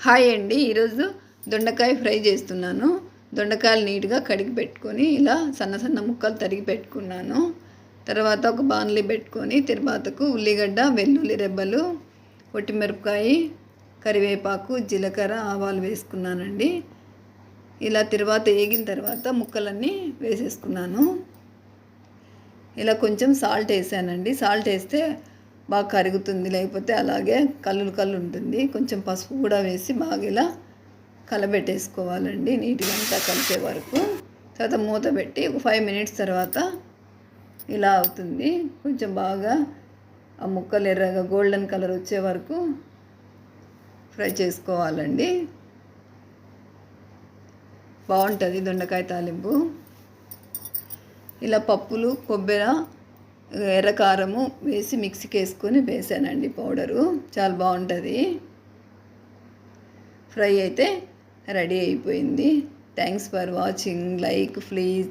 Hi అండి. ఈరోజు దొండకాయ ఫ్రై చేస్తున్నాను. దొండకాయలు నీట్గా కడిగి పెట్టుకొని ఇలా సన్న సన్న ముక్కలు తరిగి పెట్టుకున్నాను. తర్వాత ఒక బాణలి పెట్టుకొని తిరువాతకు ఉల్లిగడ్డ వెల్లుల్లి రెబ్బలు ఒట్టిమిరపకాయ కరివేపాకు జీలకర్ర ఆవాలు వేసుకున్నానండి. ఇలా తిరువాత వేగిన తర్వాత ముక్కలన్నీ వేసేసుకున్నాను. ఇలా కొంచెం సాల్ట్ వేసానండి. సాల్ట్ వేస్తే బాగా కరుగుతుంది. లేకపోతే అలాగే కల్లులు కళ్ళు ఉంటుంది. కొంచెం పసుపు కూడా వేసి బాగా ఇలా కలబెట్టేసుకోవాలండి. నీట్గా అంతా కలిసే వరకు. తర్వాత మూత పెట్టి ఒక ఫైవ్ మినిట్స్ తర్వాత ఇలా అవుతుంది. కొంచెం బాగా ఆ ముక్కలు ఎర్రగా గోల్డెన్ కలర్ వచ్చే వరకు ఫ్రై చేసుకోవాలండి. బాగుంటుంది దొండకాయ తాలింపు. ఇలా పప్పులు కొబ్బరి ఎర్రకారము వేసి మిక్సీకి వేసుకొని వేసానండి పౌడరు. చాలా బాగుంటుంది. ఫ్రై అయితే రెడీ అయిపోయింది. Thanks for watching. Like please.